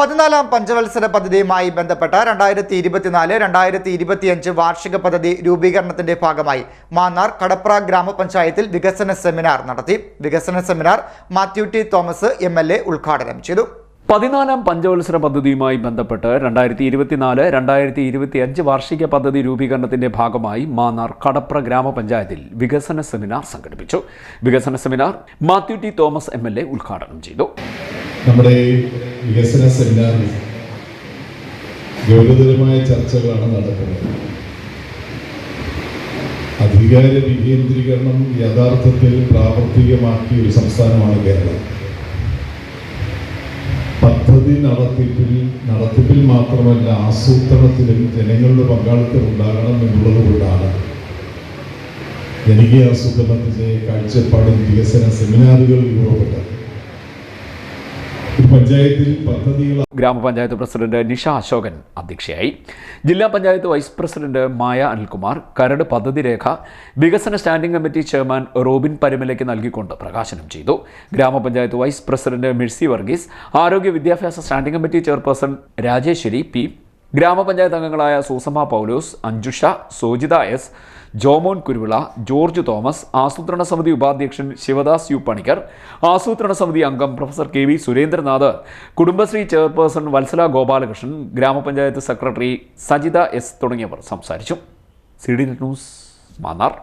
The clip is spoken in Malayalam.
പതിനാലാം പഞ്ചവത്സര പദ്ധതിയുമായി ബന്ധപ്പെട്ട രണ്ടായിരത്തി ഇരുപത്തിനാല് രണ്ടായിരത്തി ഇരുപത്തിയഞ്ച് വാർഷിക പദ്ധതി രൂപീകരണത്തിന്റെ ഭാഗമായി മാന്നാർ കടപ്ര ഗ്രാമപഞ്ചായത്തിൽ വികസന സെമിനാർ നടത്തി. വികസന seminar Mathew T Thomas M ഉദ്ഘാടനം ചെയ്തു. പതിനാലാം പഞ്ചവത്സര പദ്ധതിയുമായി ബന്ധപ്പെട്ട് രണ്ടായിരത്തി ഇരുപത്തിനാല് രണ്ടായിരത്തി ഇരുപത്തി അഞ്ച് വാർഷിക പദ്ധതി രൂപീകരണത്തിന്റെ ഭാഗമായി മാന്നാർ കടപ്ര ഗ്രാമപഞ്ചായത്തിൽ വികസന സെമിനാർ സംഘടിപ്പിച്ചു. വികസന seminar Mathew T Thomas A ഉദ്ഘാടനം ചെയ്തു. നമ്മുടെ വികസന സെമിനാറിൽ ഗൗരവതരമായ ചർച്ചകളാണ് നടക്കുന്നത്. അധികാര വികേന്ദ്രീകരണം യഥാർത്ഥത്തിൽ പ്രാവർത്തികമാക്കിയ ഒരു സംസ്ഥാനമാണ് കേരളം. പദ്ധതി നടത്തിപ്പിൽ നടത്തിപ്പിൽ മാത്രമല്ല ആസൂത്രണത്തിലും ജനങ്ങളുടെ പങ്കാളിത്തം ഉണ്ടാകണം എന്നുള്ളത് കൊണ്ടാണ്. ജനകീയ ആസൂത്രണത്തിന്റെ കാഴ്ചപ്പാടും വികസന സെമിനാറുകൾ രൂപപ്പെട്ടത്. പഞ്ചായത്തിൽ പദ്ധതികൾ ഗ്രാമപഞ്ചായത്ത് പ്രസിഡന്റ് നിഷ അശോകൻ അധ്യക്ഷയായി. ജില്ലാ പഞ്ചായത്ത് വൈസ് പ്രസിഡന്റ് മായ അനിൽകുമാർ കരട് പദ്ധതി രേഖ വികസന സ്റ്റാൻഡിംഗ് കമ്മിറ്റി ചെയർമാൻ റോബിൻ പരിമലയ്ക്ക് നൽകിക്കൊണ്ട് പ്രകാശനം ചെയ്തു. ഗ്രാമപഞ്ചായത്ത് വൈസ് പ്രസിഡന്റ് മിഴ്സി വർഗീസ് ആരോഗ്യ വിദ്യാഭ്യാസ standing committee chairperson Rajeswari P ഗ്രാമപഞ്ചായത്ത് അംഗങ്ങളായ സൂസമ്മ പൗലോസ് അഞ്ജുഷ സോജിത എസ് ജോമോൻ കുരുവിള ജോർജ് തോമസ് ആസൂത്രണ സമിതി ഉപാധ്യക്ഷൻ ശിവദാസ് യു പണിക്കർ ആസൂത്രണ സമിതി അംഗം professor K V Surendranath Kudumbashree chairperson Vatsala Gopalakrishnan ഗ്രാമപഞ്ചായത്ത് സെക്രട്ടറി സജിത എസ് തുടങ്ങിയവർ സംസാരിച്ചു. C D news Mannar.